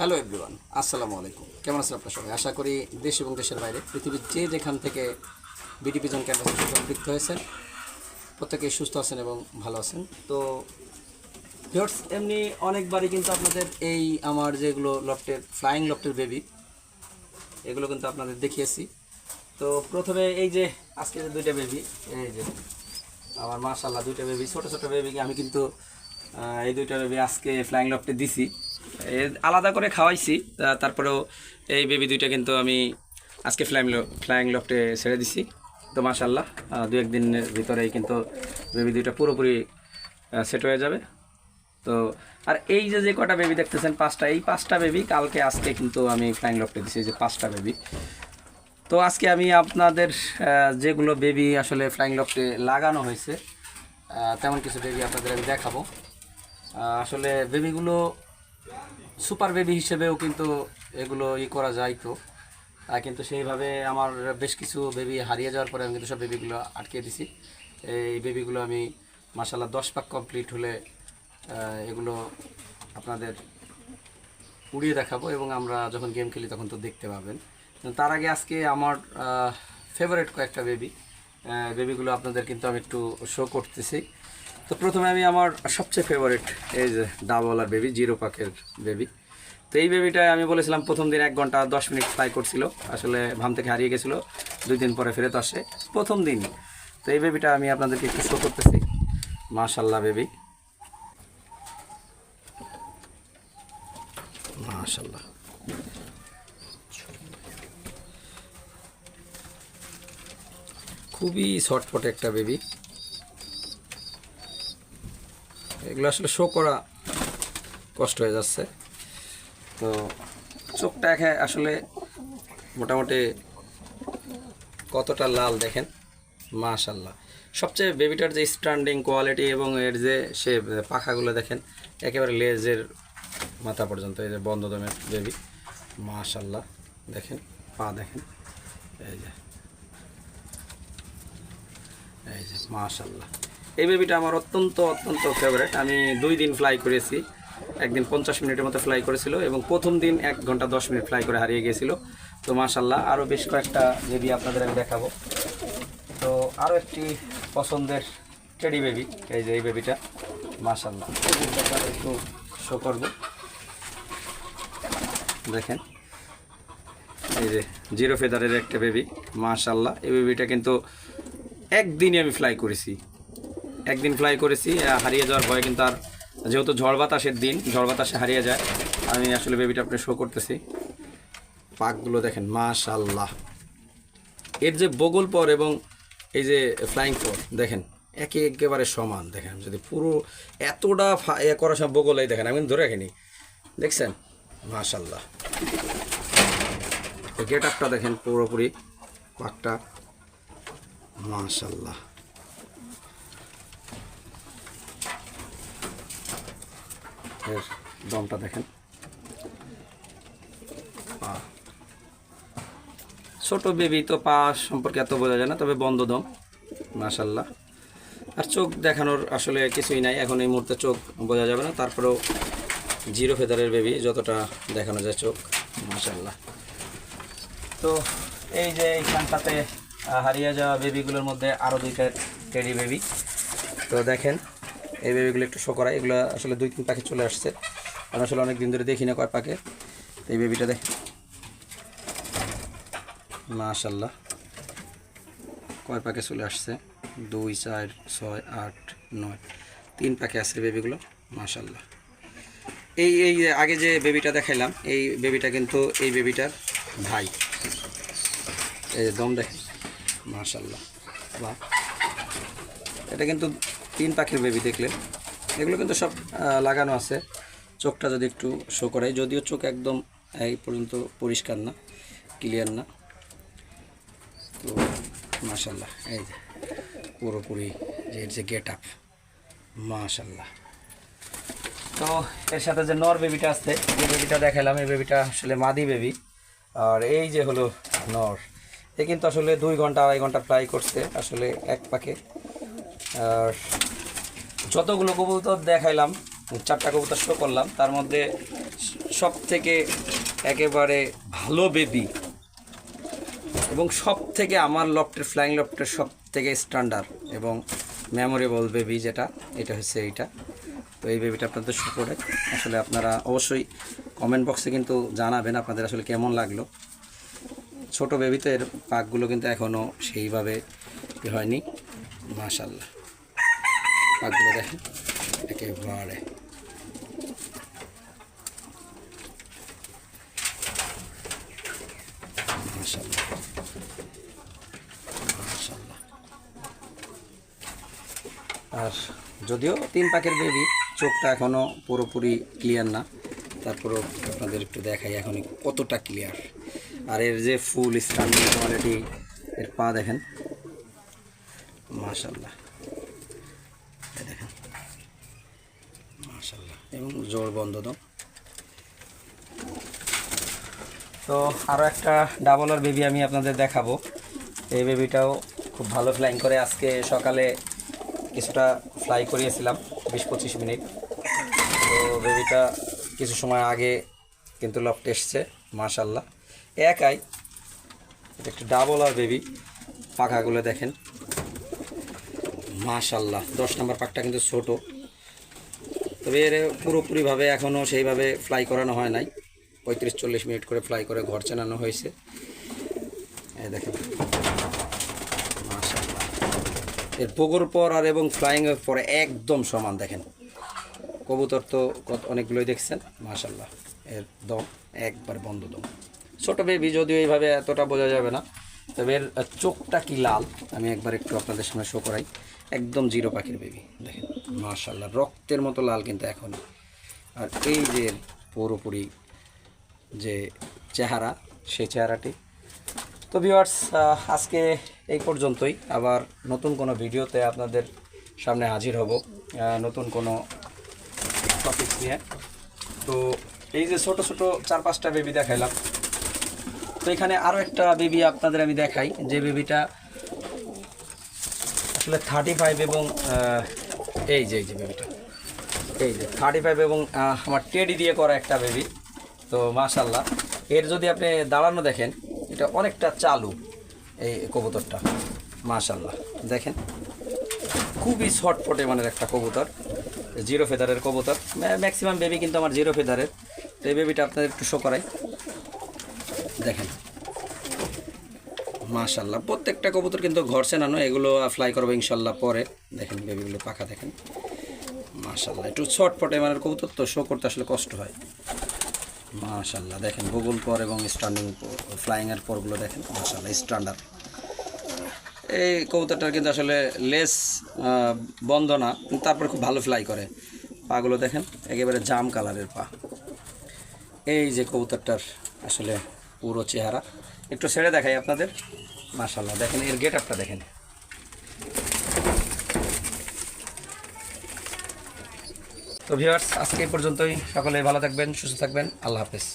Hello everyone আসসালামু আলাইকুম কেমন আছেন আপনার সবাই? আশা করি দেশ এবং দেশের বাইরে পৃথিবীর যে যেখান থেকে বিডি পিজন ক্যাম্পাসে সম্পৃক্ত হয়েছেন, প্রত্যেকেই সুস্থ আছেন এবং ভালো আছেন। তো ভিউয়ার্স, এমনি অনেকবারই কিন্তু আপনাদের এই আমার যেগুলো লফটের ফ্লাইং লফটের বেবি এগুলো কিন্তু আপনাদের দেখিয়েছি। তো প্রথমে এই যে আজকে যে দুইটা বেবি এই যে আমার মাশাল্লাহ দুইটা বেবি ছোটো ছোটো বেবিকে আমি কিন্তু এই দুইটা বেবি আজকে ফ্লাইং লফটে দিছি। আলাদা করে খাওয়াইছি তারপরেও এই বেবি দুইটা কিন্তু আমি আজকে ফ্লাইং ফ্লাইং লফটে ছেড়ে দিছি। তো মাশাল্লাহ আহ, দু একদিনের ভিতরেই কিন্তু বেবি দুইটা পুরোপুরি সেট হয়ে যাবে। তো আর এই যে যে কটা বেবি দেখতেছেন পাঁচটা এই পাঁচটা বেবি কালকে আজকে কিন্তু আমি ফ্লাইং লফটে দিছি যে পাঁচটা বেবি তো আজকে আমি আপনাদের যেগুলো বেবি আসলে ফ্লাইং লফটে লাগানো হয়েছে তেমন কিছু বেবি আপনাদের আমি দেখাবো। আসলে বেবিগুলো সুপার বেবি হিসেবেও কিন্তু এগুলো ই করা যায় তো। কিন্তু সেইভাবে আমার বেশ কিছু বেবি হারিয়ে যাওয়ার পরে আমি কিন্তু সব বেবিগুলো আটকে দিছি। এই বেবিগুলো আমি মাসাল্লাহ দশ পাক কমপ্লিট হলে এগুলো আপনাদের উড়িয়ে দেখাবো এবং আমরা যখন গেম খেলি তখন তো দেখতে পাবেন। তার আগে আজকে আমার ফেভারিট কয়েকটা বেবি বেবিগুলো আপনাদের কিন্তু আমি একটু শো করতেছি। তো প্রথমে আমি আমার সবচেয়ে ফেভারিট এই যে ডাবলার বেবি জিরো পাকের বেবি তো এই বেবিটা আমি বলেছিলাম প্রথম দিন এক ঘণ্টা দশ মিনিট ফ্লাই করছিল, আসলে ভাম থেকে হারিয়ে গেছিল, দুই দিন পরে ফেরত আসে। প্রথম দিন। তো এই বেবিটা আমি আপনাদেরকে একটু শো করতেছি। মাশাল্লাহ বেবি মাশাল্লাহ খুবই শর্টফট একটা বেবি এগুলো আসলে শো করা কষ্ট হয়ে যাচ্ছে। তো চোখটা একে আসলে মোটামুটি কতটা লাল দেখেন? মাশাল্লাহ সবচেয়ে বেবিটার যে স্ট্যান্ডিং কোয়ালিটি এবং এর যে সে পাখাগুলো দেখেন, একেবারে লেজের মাথা পর্যন্ত, এই যে বন্ধ দমের বেবি মাশাল্লাহ দেখেন, পা দেখেন। এই যে এই যে মাশাল্লাহ এই বেবিটা আমার অত্যন্ত অত্যন্ত ফেভারেট আমি দুই দিন ফ্লাই করেছি। একদিন পঞ্চাশ মিনিটের মতো ফ্লাই করেছিল এবং প্রথম দিন এক ঘণ্টা দশ মিনিট ফ্লাই করে হারিয়ে গিয়েছিল তো মাশাল্লাহ আরও বেশ কয়েকটা বেবি আপনাদের আমি দেখাবো। তো আরও একটি পছন্দের টেডি বেবি এই যে এই বেবিটা মাশাল্লাহ একটু শো করব। দেখেন, এই যে জিরো ফেদারের একটা বেবি মাশাল্লাহ এই বেবিটা কিন্তু একদিনই আমি ফ্লাই করেছি। একদিন ফ্লাই করেছি হারিয়ে যাওয়ার ভয় কিন্তু আর যেহেতু ঝড় বাতাসের দিন, ঝড় বাতাসে হারিয়ে যায়, আমি আসলে বেবিটা আপনি শো করতেছি। পাকগুলো দেখেন মাশাল্লাহ এর যে বগল পর এবং এই যে ফ্লাইং পর, দেখেন, একে একেবারে সমান, দেখেন, যদি পুরো এতটা এ করার সময় বগল এই দেখেন, আমি ধরে রাখিনি। দেখছেন? মাশাল্লাহ গেট আপটা দেখেন পুরোপুরি, পাকটা মাশাল্লাহ এর দমটা দেখেন। ছোট বেবি তো পা সম্পর্কে এত বোঝা যায় না, তবে বন্ধ দম মাশাল্লাহ আর চোখ দেখানোর আসলে কিছুই নাই, এখন এই মুহূর্তে চোখ বোঝা যাবে না, তারপরেও জিরো ফেদারের বেবি যতটা দেখানো যায় চোখ মাশাল্লাহ তো এই যে এইখানটাতে হারিয়ে যাওয়া বেবিগুলোর মধ্যে আরও দুইটা টেডি বেবি তো দেখেন এই বেবিগুলো একটু শো করা এগুলো আসলে দুই তিন পাখি চলে আসছে। আমি আসলে অনেক দিন ধরে দেখি না কয় তো এই বেবিটা দেখ। মাশাল্লাহ কয় পাকে চলে আসছে? দুই, চার, ছয়, আট, নয়। তিন পাকে আছে বেবিগুলো মাশাল্লাহ এই এই আগে যে বেবিটা দেখাইলাম, এই বেবিটা কিন্তু এই বেবিটার ভাই। এই দম দেখেন। মাশাল্লাহ বাহ। এটা কিন্তু তিন পাখির বেবি দেখলেন। এগুলো কিন্তু সব লাগানো আছে। চোখটা যদি একটু শো করাই, যদিও চোখ একদম এই পর্যন্ত পরিষ্কার না ক্লিয়ার না। তো মাশাল্লাহ এই যে পুরোপুরি যে এর যে গেট আপ মাশাল্লাহ তো এর সাথে যে নর বেবিটা আছে যে বেবিটা দেখালাম এই বেবিটা আসলে মাদি বেবি আর এই যে হলো নর, এ কিন্তু আসলে দুই ঘণ্টা, আড়াই ঘণ্টা ফ্লাই করছে, আসলে এক আর যতগুলো কবুতর দেখাইলাম, চারটা কবুতর শো করলাম, তার মধ্যে সব থেকে একেবারে ভালো বেবি এবং সব থেকে আমার লফটের ফ্লাইং লফটের সব থেকে স্ট্যান্ডার্ড এবং মেমোরেবল বেবি যেটা, এটা হচ্ছে এইটা। তো এই বেবিটা আপনাদের শুক্রে আসলে আপনারা অবশ্যই কমেন্ট বক্সে কিন্তু জানাবেন আপনাদের আসলে কেমন লাগল। ছোট বেবিতে এর পাকগুলো কিন্তু এখনও সেইভাবে হয়নি মাশাল্লাহ পাকগুলো দেখেন একেবারে আর যদিও তিন পাকের বেবি চোখটা এখনও পুরোপুরি ক্লিয়ার না, তারপরেও আপনাদের একটু দেখাই এখন কতটা ক্লিয়ার আর এর যে ফুল স্ট্যান্ডিং কোয়ালিটি এর পা দেখেন মাশাল্লাহ এই দেখেন মাশাল্লাহ এবং জোর বন্ধ দাও। তো আরও একটা ডাবলার বেবি আমি আপনাদের দেখাবো। এই বেবিটাও খুব ভালো ফ্লাইং করে। আজকে সকালে কিছুটা ফ্লাই করিয়েছিলাম, বিশ পঁচিশ মিনিট। তো বেবিটা কিছু সময় আগে কিন্তু লফট এসছে মাশাল্লাহ একাই এটা একটু ডাবল আর বেবি পাখাগুলো দেখেন। মাশাল্লাহ দশ নম্বর পাকটা কিন্তু ছোট। তবে এর পুরোপুরিভাবে এখনও সেইভাবে ফ্লাই করানো হয় নাই। পঁয়ত্রিশ, চল্লিশ মিনিট করে ফ্লাই করে ঘর চেনানো হয়েছে। দেখেন। এর পোগোর পর আর এবং ফ্লাইংয়ের পরে একদম সমান দেখেন। কবুতর তো কত অনেকগুলোই দেখছেন মাশাল্লাহ এর দম একবার বন্ধ দম। ছোটো বেবি যদিও এইভাবে এতটা বোঝা যাবে না, তবে এর চোখটা কি লাল, আমি একবার একটু আপনাদের সামনে শো করাই। একদম জিরো পাখির বেবি দেখেন। মাশাল্লাহ রক্তের মতো লাল কিন্তু এখন আর এই যে পুরোপুরি যে চেহারা, সেই চেহারাটি। তো ভিউয়ার্স আজকে এই পর্যন্তই। আবার নতুন কোনো ভিডিওতে আপনাদের সামনে হাজির হব নতুন কোনো টপিক নিয়ে। তো এই যে ছোট ছোট চার পাঁচটা বেবি দেখাইলাম। তো এখানে আরও একটা বেবি আপনাদের আমি দেখাই। যে বেবিটা আসলে থার্টি ফাইভ এবং এই যে এই যে বেবিটা এই যে থার্টি ফাইভ এবং আমার টেডি দিয়ে করা একটা বেবি তো মাশাল্লাহ এর যদি আপনি দাঁড়ানো দেখেন, এটা অনেকটা চালু, এই কবুতরটা। মাশাল্লাহ দেখেন, খুবই ছটফটে মানের একটা কবুতর। জিরো ফেদারের কবুতর। ম্যাক্সিমাম বেবি কিন্তু আমার জিরো ফেদারের তো এই বেবিটা আপনাদের একটু শো করাই। দেখেন। মাশাল্লাহ প্রত্যেকটা কবুতর কিন্তু ঘর চেনানো এগুলো ফ্লাই করব ইনশাল্লাহ পরে। দেখেন বেবিগুলো পাখা দেখেন। মাশাল্লাহ একটু ছটফটে মানে কবুতর তো শো করতে আসলে কষ্ট হয়। মাশাল্লাহ দেখেন গুগল পর এবং স্ট্যান্ডিং ফ্লাইংয়ের পরগুলো দেখেন মাশাল্লাহ স্ট্যান্ডার্ড এই কবুতরটার কিন্তু আসলে লেস বন্ধ না, তারপরে খুব ভালো ফ্লাই করে। পাগুলো দেখেন, একেবারে জাম কালারের পা। এই যে কবুতরটার আসলে পুরো চেহারা। একটু ছেড়ে দেখাই আপনাদের। মাশাল্লাহ দেখেন, এর গেট আপটা দেখেন। তো ভিউয়ার্স আজকে পর্যন্তই। সকলে ভালো থাকবেন, সুস্থ থাকবেন। আল্লাহ হাফেজ।